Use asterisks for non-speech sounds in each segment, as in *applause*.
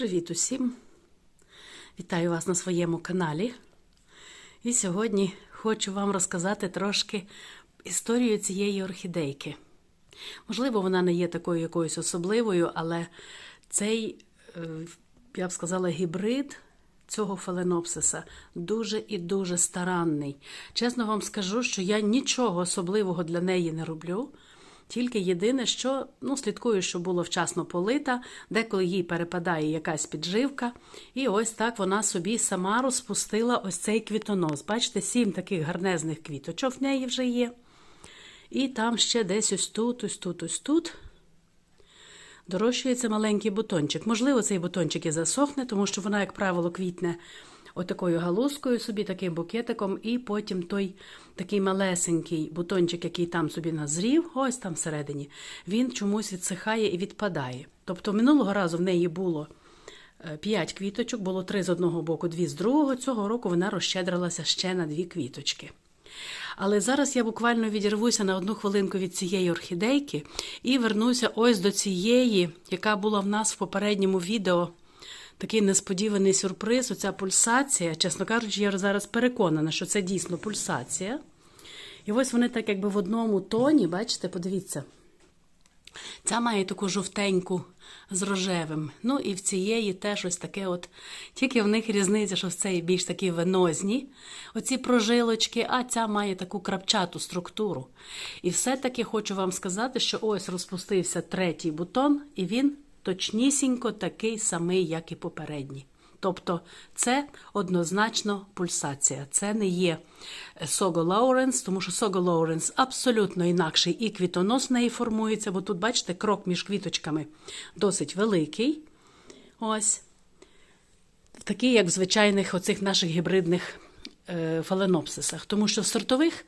Привіт усім! Вітаю вас на своєму каналі. І сьогодні хочу вам розказати трошки історію цієї орхідейки. Можливо, вона не є такою якоюсь особливою, але цей, е, я б сказала, гібрид цього фаленопсиса дуже і дуже старанний. Чесно вам скажу, що я нічого особливого для неї не роблю. Тільки єдине, що ну, слідкую, щоб було вчасно полита, деколи їй перепадає якась підживка. І ось так вона собі сама розпустила ось цей квітонос. Бачите, сім таких гарнезних квіточок в неї вже є. І там ще десь ось тут, ось тут, ось тут. Дорощується маленький бутончик. Можливо, цей бутончик і засохне, тому що вона, як правило, квітне отакою галузкою собі, таким букетиком, і потім той такий малесенький бутончик, який там собі назрів, ось там всередині, він чомусь відсихає і відпадає. Тобто минулого разу в неї було 5 квіточок, було 3 з одного боку, 2 з другого. Цього року вона розщедрилася ще на 2 квіточки. Але зараз я буквально відірвуся на одну хвилинку від цієї орхідейки і вернуся ось до цієї, яка була в нас в попередньому відео. Такий несподіваний сюрприз, оця пульсація. Чесно кажучи, я зараз переконана, що це дійсно пульсація. І ось вони так якби в одному тоні, бачите, подивіться. Ця має таку жовтеньку з рожевим. Ну і в цієї теж ось таке от. Тільки в них різниця, що в цей більш такі венозні, оці прожилочки, а ця має таку крапчату структуру. І все-таки хочу вам сказати, що ось розпустився третій бутон, і він точнісінько такий самий, як і попередній. Тобто це однозначно пульсація. Це не є Сого Лоуренс, тому що Сого Лоуренс абсолютно інакший і квітонос неї формується, бо тут, бачите, крок між квіточками досить великий. Ось. Такий, як в звичайних оцих наших гібридних фаленопсисах. Тому що в сортових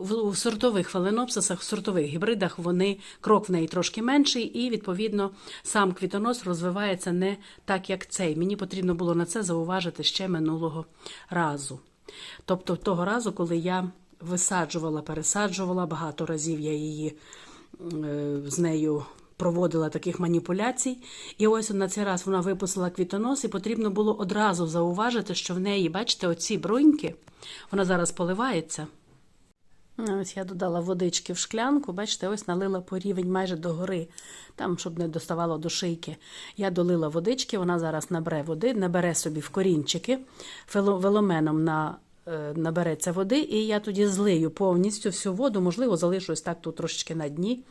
в сортових фаленопсисах, в сортових гібридах вони крок в неї трошки менший, і, відповідно, сам квітонос розвивається не так, як цей. Мені потрібно було на це зауважити ще минулого разу. Тобто, того разу, коли я висаджувала, пересаджувала, багато разів я її з нею проводила таких маніпуляцій. І ось на цей раз вона випустила квітонос, і потрібно було одразу зауважити, що в неї, бачите, оці бруньки, вона зараз поливається. Ось я додала водички в шклянку, бачите, ось налила по рівень майже до гори, там, щоб не доставало до шийки. Я долила водички, вона зараз набере води, набере собі в корінчики, веломеном на набереться води, і я тоді злию повністю всю воду, можливо, залишу ось так тут трошечки на дні.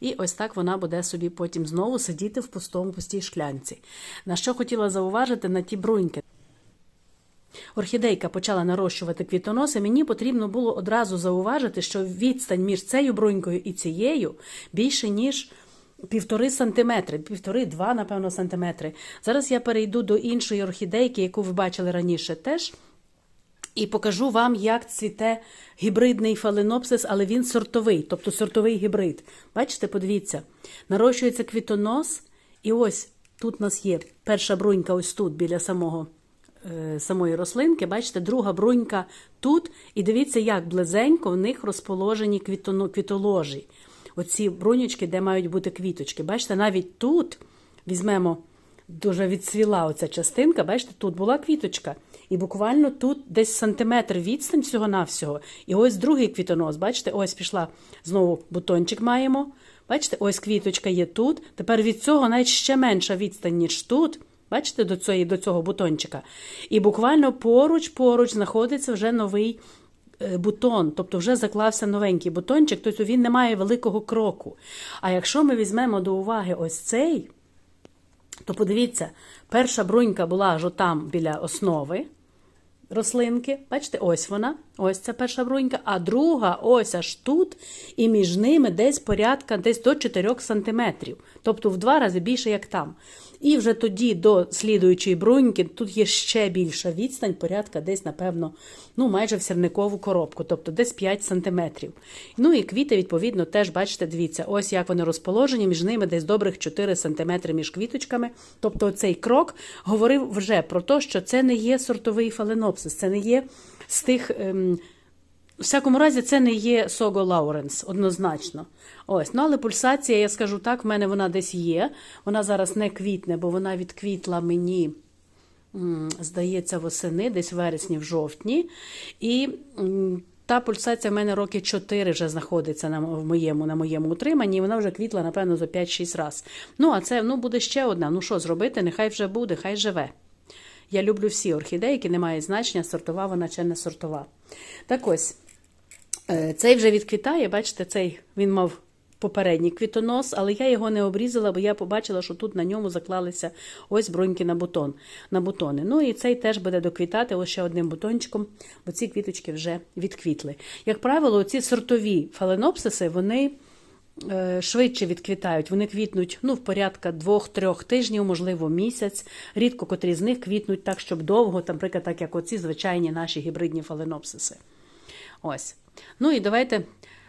І ось так вона буде собі потім знову сидіти в пустому пустій шклянці. На що хотіла зауважити на ті бруньки. Орхідейка почала нарощувати квітоноси, мені потрібно було одразу зауважити, що відстань між цією брунькою і цією більше, ніж півтори сантиметри, півтори-два, напевно, сантиметри. Зараз я перейду до іншої орхідейки, яку ви бачили раніше теж. І покажу вам, як цвіте гібридний фаленопсис, але він сортовий, тобто сортовий гібрид. Бачите, подивіться, нарощується квітонос, і ось тут у нас є перша брунька, ось тут, біля самого, е, самої рослинки. Бачите, друга брунька тут. І дивіться, як близенько в них розположені квітоно, квітоложі. Оці брунючки, де мають бути квіточки. Бачите, навіть тут візьмемо. Дуже відцвіла оця частинка, бачите, тут була квіточка. І буквально тут десь сантиметр відстань всього-навсього. І ось другий квітонос, бачите, ось пішла знову бутончик маємо. Бачите, ось квіточка є тут. Тепер від цього навіть ще менша відстань, ніж тут. Бачите, до цього, до цього бутончика. І буквально поруч-поруч знаходиться вже новий бутон, тобто вже заклався новенький бутончик, тобто він не має великого кроку. А якщо ми візьмемо до уваги ось цей, то подивіться, перша брунька була аж отам біля основи рослинки. Бачите, ось вона, ось ця перша брунька, а друга ось аж тут, і між ними десь порядка десь до 4 см. Тобто в два рази більше, як там. І вже тоді до слідуючої бруньки тут є ще більша відстань, порядка десь, напевно, ну, майже в сірникову коробку, тобто десь 5 см. Ну і квіти, відповідно, теж, бачите, дивіться, ось як вони розположені, між ними десь добрих 4 см між квіточками. Тобто цей крок говорив вже про те, що це не є сортовий фаленопсис, це не є з тих. У всякому разі, це не є Сого Лауренс, однозначно. Ось, ну але пульсація, я скажу так, в мене вона десь є. Вона зараз не квітне, бо вона відквітла мені, здається, восени, десь в вересні, в жовтні. І та пульсація в мене роки 4 вже знаходиться на, моєму, на моєму утриманні, і вона вже квітла, напевно, за 5-6 разів. Ну, а це ну, буде ще одна. Ну що зробити? Нехай вже буде, хай живе. Я люблю всі орхідеї, які не мають значення, сортова вона чи не сортова. Так ось, цей вже відквітає, бачите, цей він мав попередній квітонос, але я його не обрізала, бо я побачила, що тут на ньому заклалися ось бруньки на бутон, на бутони. Ну і цей теж буде доквітати ось ще одним бутончиком, бо ці квіточки вже відквітли. Як правило, ці сортові фаленопсиси, вони е, швидше відквітають. Вони квітнуть ну, в порядка двох-трьох тижнів, можливо, місяць. Рідко котрі з них квітнуть так, щоб довго, наприклад, так як оці звичайні наші гібридні фаленопсиси. Ось. Ну і давайте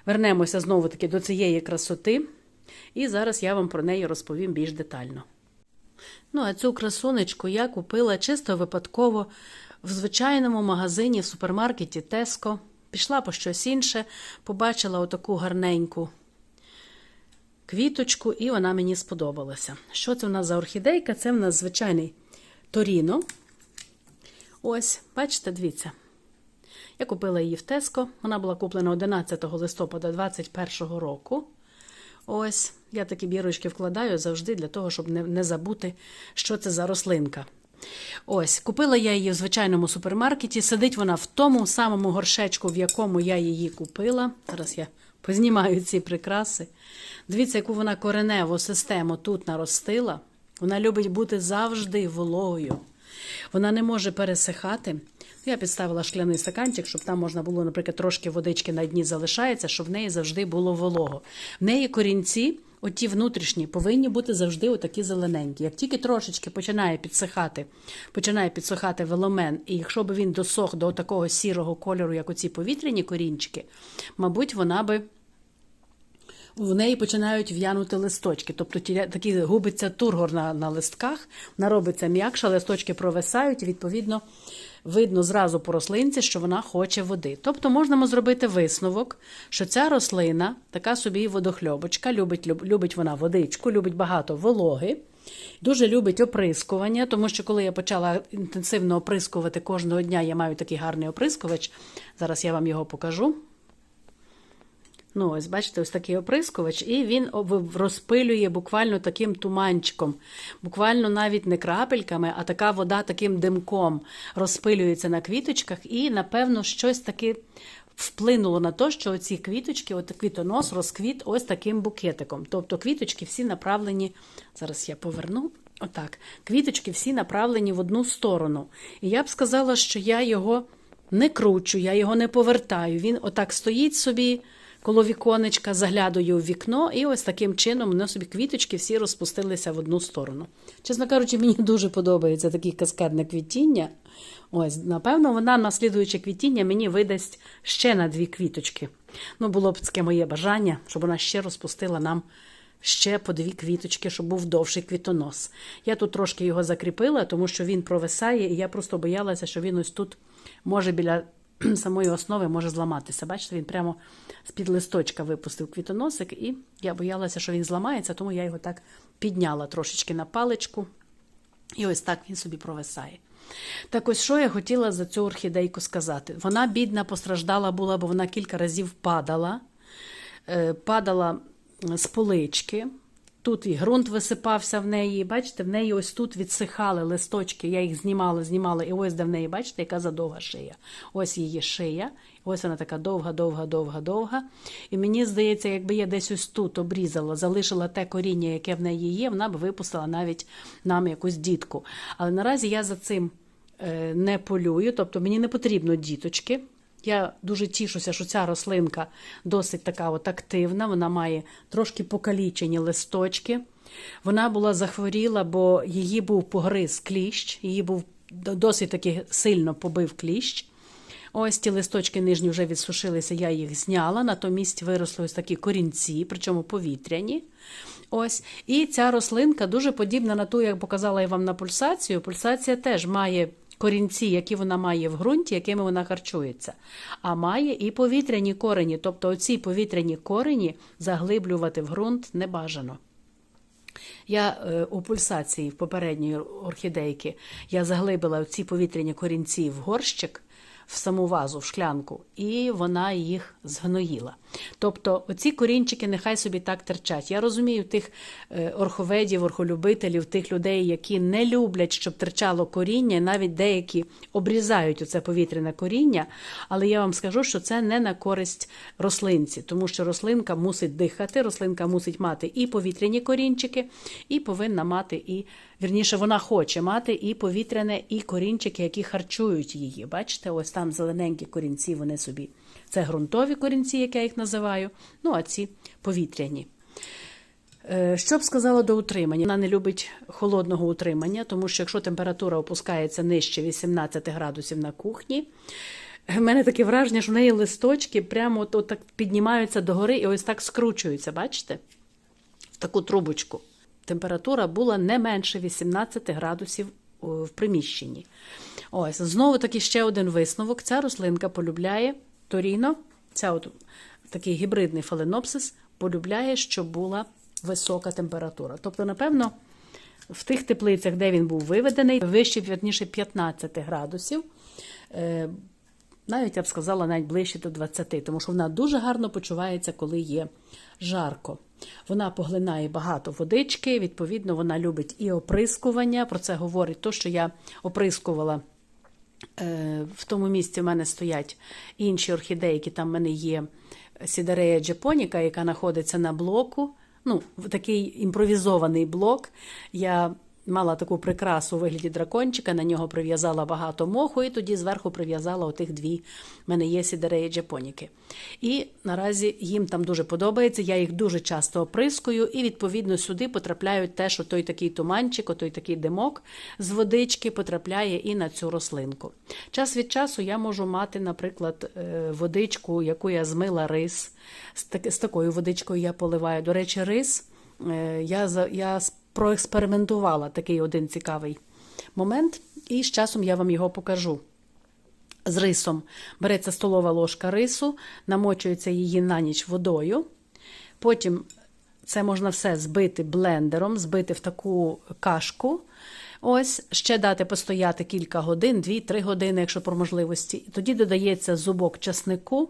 вернемося знову таки до цієї красоти. І зараз я вам про неї розповім більш детально. Ну, а цю красунечку я купила чисто випадково в звичайному магазині в супермаркеті Tesco. Пішла по щось інше, побачила отаку гарненьку квіточку, і вона мені сподобалася. Що це в нас за орхідейка? Це в нас звичайний Торіно. Ось, бачите, дивіться. Я купила її в Теско. Вона була куплена 11 листопада 2021 року. Ось, я такі бірочки вкладаю завжди для того, щоб не, не забути, що це за рослинка. Ось, купила я її в звичайному супермаркеті. Сидить вона в тому самому горшечку, в якому я її купила. Зараз я познімаю ці прикраси. Дивіться, яку вона кореневу систему тут наростила. Вона любить бути завжди вологою. Вона не може пересихати. Я підставила шкляний стаканчик, щоб там можна було, наприклад, трошки водички на дні залишається, щоб в неї завжди було волого. В неї корінці, оті внутрішні, повинні бути завжди отакі зелененькі. Як тільки трошечки починає підсихати, починає підсихати веломен, і якщо б він досох до такого сірого кольору, як оці повітряні корінчики, мабуть, вона би в неї починають в'янути листочки. Тобто такий губиться тургор на, на листках, вона робиться м'якша, листочки провисають, і відповідно видно зразу по рослинці, що вона хоче води. Тобто можемо зробити висновок, що ця рослина така собі водохльобочка, любить, люб- любить вона водичку, любить багато вологи. Дуже любить оприскування, тому що коли я почала інтенсивно оприскувати кожного дня, я маю такий гарний оприскувач. Зараз я вам його покажу. Ну, ось бачите, ось такий оприскувач, і він розпилює буквально таким туманчиком, буквально навіть не крапельками, а така вода таким димком розпилюється на квіточках, і, напевно, щось таки вплинуло на те, що ці квіточки, от квітонос розквіт ось таким букетиком. Тобто квіточки всі направлені, зараз я поверну. Отак, квіточки всі направлені в одну сторону. І я б сказала, що я його не кручу, я його не повертаю. Він отак стоїть собі коло віконечка, заглядаю в вікно, і ось таким чином воно собі квіточки всі розпустилися в одну сторону. Чесно кажучи, мені дуже подобається таке каскадне квітіння. Ось, напевно, вона на слідуюче квітіння мені видасть ще на дві квіточки. Ну, було б таке моє бажання, щоб вона ще розпустила нам ще по дві квіточки, щоб був довший квітонос. Я тут трошки його закріпила, тому що він провисає, і я просто боялася, що він ось тут може біля *clears throat* самої основи може зламатися. Бачите, він прямо з-під листочка випустив квітоносик, і я боялася, що він зламається, тому я його так підняла трошечки на паличку. І ось так він собі провисає. Так ось що я хотіла за цю орхідейку сказати. Вона, бідна, постраждала була, бо вона кілька разів падала, Е, падала з полички. Тут і ґрунт висипався в неї. Бачите, в неї ось тут відсихали листочки. Я їх знімала, знімала. І ось де в неї, бачите, яка задовга шия. Ось її шия. Ось вона така довга, довга, довга, довга. І мені здається, якби я десь ось тут обрізала, залишила те коріння, яке в неї є, вона б випустила навіть нам якусь дітку. Але наразі я за цим е, не полюю, тобто мені не потрібно діточки. Я дуже тішуся, що ця рослинка досить така от активна, вона має трошки покалічені листочки. Вона була захворіла, бо її був погриз кліщ, її був досить таки сильно побив кліщ. Ось ті листочки нижні вже відсушилися, я їх зняла, натомість виросли ось такі корінці, причому повітряні. Ось. І ця рослинка дуже подібна на ту, як показала я вам на пульсацію. Пульсація теж має корінці, які вона має в ґрунті, якими вона харчується, а має і повітряні корені. Тобто оці повітряні корені заглиблювати в ґрунт не бажано. Я е, у пульсації в попередньої орхідейки я заглибила ці повітряні корінці в горщик, в саму вазу, в шклянку, і вона їх згноїла. Тобто, оці корінчики нехай собі так терчать. Я розумію тих е, орховедів, орхолюбителів, тих людей, які не люблять, щоб терчало коріння, навіть деякі обрізають оце повітряне коріння. Але я вам скажу, що це не на користь рослинці, тому що рослинка мусить дихати, рослинка мусить мати і повітряні корінчики, і повинна мати і. Вірніше, вона хоче мати і повітряне, і корінчики, які харчують її. Бачите, ось там зелененькі корінці, вони собі. Це ґрунтові корінці, як я їх називаю, ну а ці повітряні. Е, Що б сказала до утримання? Вона не любить холодного утримання, тому що якщо температура опускається нижче 18 градусів на кухні, в мене таке враження, що в неї листочки прямо от так піднімаються догори і ось так скручуються, бачите? В таку трубочку. Температура була не менше 18 градусів в приміщенні. Ось, знову таки ще один висновок. Ця рослинка полюбляє торіно, ця от такий гібридний фаленопсис, полюбляє, щоб була висока температура. Тобто, напевно, в тих теплицях, де він був виведений, вище, вірніше, 15 градусів. Навіть я б сказала, навіть ближче до 20, тому що вона дуже гарно почувається, коли є жарко. Вона поглинає багато водички, відповідно, вона любить і оприскування. Про це говорить то, що я оприскувала. е, В тому місці в мене стоять інші орхідеї, там в мене є Сідарея Джепоніка, яка знаходиться на блоку. Ну, такий імпровізований блок. Я мала таку прикрасу у вигляді дракончика, на нього прив'язала багато моху, і тоді зверху прив'язала отих дві. мене є сідереї джапоніки. І наразі їм там дуже подобається. Я їх дуже часто оприскую, і відповідно сюди потрапляють теж отой такий туманчик, отой такий димок з водички потрапляє і на цю рослинку. Час від часу я можу мати, наприклад, е, водичку, яку я змила рис. З, такою водичкою я поливаю. До речі, рис е, я, я проекспериментувала такий один цікавий момент, і з часом я вам його покажу. З рисом береться столова ложка рису, намочується її на ніч водою. Потім це можна все збити блендером, збити в таку кашку. Ось, ще дати постояти кілька годин, 2-3 години, якщо про можливості. Тоді додається зубок часнику.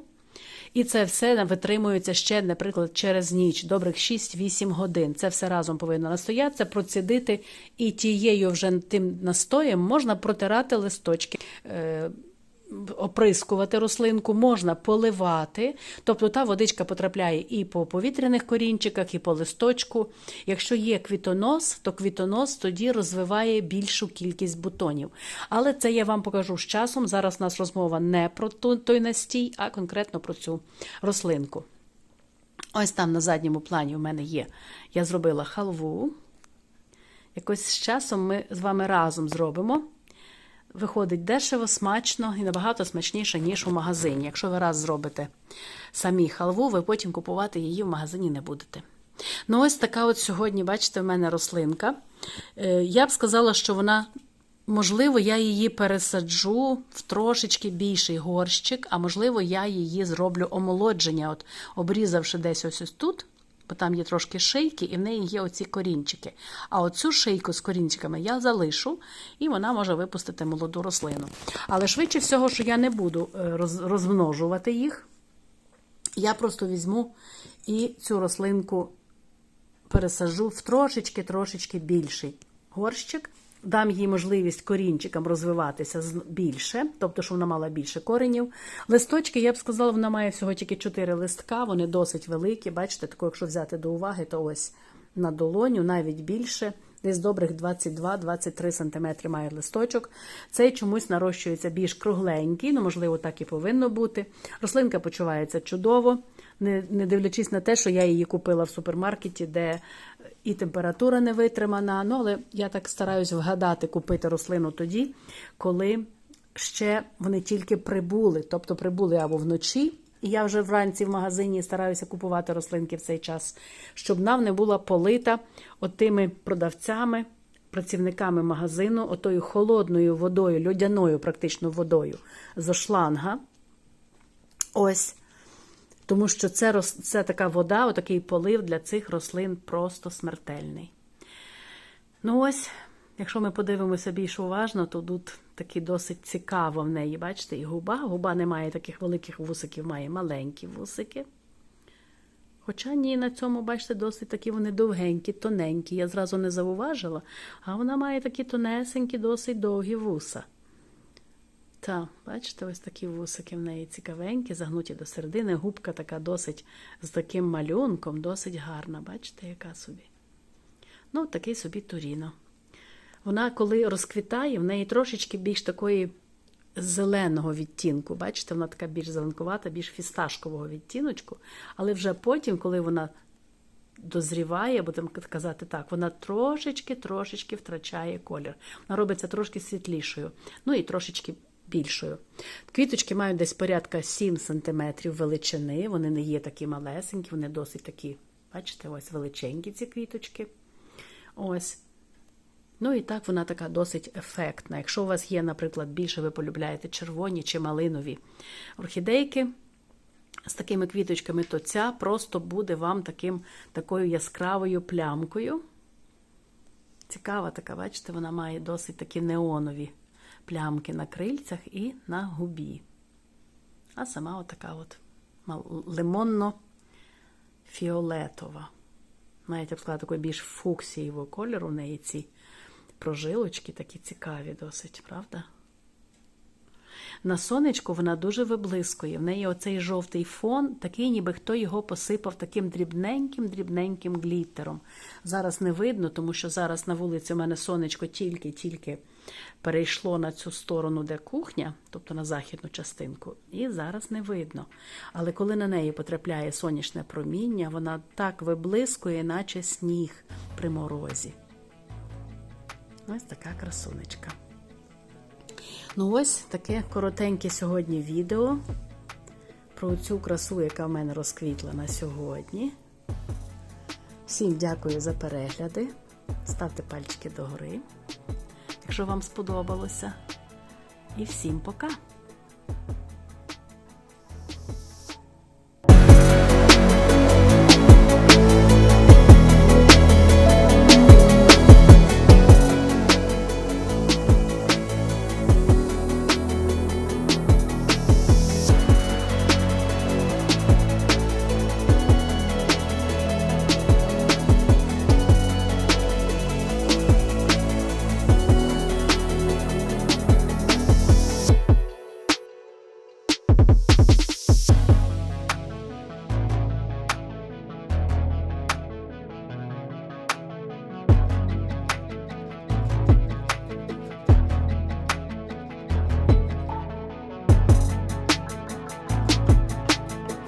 І це все витримується ще, наприклад, через ніч, добрих 6-8 годин. Це все разом повинно настоятися, процідити, і тією вже тим настоєм можна протирати листочки. Оприскувати рослинку можна поливати, тобто та водичка потрапляє і по повітряних корінчиках, і по листочку. Якщо є квітонос, то квітонос тоді розвиває більшу кількість бутонів. Але це я вам покажу з часом. Зараз у нас розмова не про той настій, а конкретно про цю рослинку. Ось там на задньому плані у мене є. Я зробила халву. Якось з часом ми з вами разом зробимо. Виходить дешево, смачно і набагато смачніше, ніж у магазині. Якщо ви раз зробите самі халву, ви потім купувати її в магазині не будете. Ну, ось така от сьогодні, бачите, в мене рослинка. Е, Я б сказала, що вона, можливо, я її пересаджу в трошечки більший горщик, а можливо, я її зроблю омолодження, от обрізавши десь ось ось тут бо там є трошки шийки, і в неї є оці корінчики. А оцю шийку з корінчиками я залишу, і вона може випустити молоду рослину. Але швидше всього, що я не буду е, розмножувати їх, я просто візьму і цю рослинку пересажу в трошечки-трошечки більший горщик. Дам їй можливість корінчикам розвиватися більше, тобто, що вона мала більше коренів. Листочки, я б сказала, вона має всього тільки 4 листка, вони досить великі. Бачите, тако, якщо взяти до уваги, то ось на долоню, навіть більше, десь добрих 22-23 см має листочок. Цей чомусь нарощується більш кругленький, ну, можливо, так і повинно бути. Рослинка почувається чудово, не, не дивлячись на те, що я її купила в супермаркеті, де і температура не витримана. Ну, але я так стараюсь вгадати, купити рослину тоді, коли ще вони тільки прибули, тобто прибули або вночі. І я вже вранці в магазині стараюся купувати рослинки в цей час, щоб нам не була полита отими продавцями працівниками магазину отою холодною водою, льодяною практично водою з шланга. Ось. Тому що це, це така вода, отакий полив для цих рослин просто смертельний. Ну ось, якщо ми подивимося більш уважно, то тут таки досить цікаво в неї, бачите, і губа. Губа не має таких великих вусиків, має маленькі вусики. Хоча ні, на цьому, бачите, досить такі вони довгенькі, тоненькі. Я зразу не зауважила, а вона має такі тонесенькі, досить довгі вуса. Та, бачите, ось такі вусики в неї цікавенькі, загнуті до середини. Губка така досить з таким малюнком, досить гарна. Бачите, яка собі. Ну, такий собі Туріно. Вона, коли розквітає, в неї трошечки більш такої зеленого відтінку. Бачите, вона така більш зеленкувата, більш фісташкового відтіночку. Але вже потім, коли вона дозріває, будемо казати так, вона трошечки-трошечки втрачає колір. Вона робиться трошки світлішою, ну і трошечки більшою. Квіточки мають десь порядка 7 см величини, вони не є такі малесенькі, вони досить такі, бачите, ось величенькі ці квіточки. Ось. Ну і так вона така досить ефектна. Якщо у вас є, наприклад, більше ви полюбляєте червоні чи малинові орхідейки з такими квіточками, то ця просто буде вам таким, такою яскравою плямкою. Цікава така, бачите, вона має досить такі неонові плямки на крильцях і на губі. А сама отака от лимонно-фіолетова. Навіть я б сказала, такої більш фуксієвого кольору в неї ці прожилочки такі цікаві досить, правда? На сонечку вона дуже виблискує. В неї оцей жовтий фон, такий, ніби хто його посипав таким дрібненьким-дрібненьким гліттером. Зараз не видно, тому що зараз на вулиці у мене сонечко тільки-тільки перейшло на цю сторону, де кухня, тобто на західну частинку, і зараз не видно. Але коли на неї потрапляє сонячне проміння, вона так виблискує, наче сніг при морозі. Ось така красунечка. Ну, ось таке коротеньке сьогодні відео про цю красу, яка в мене розквітла на сьогодні. Всім дякую за перегляди. Ставте пальчики догори, якщо вам сподобалося. І всім пока!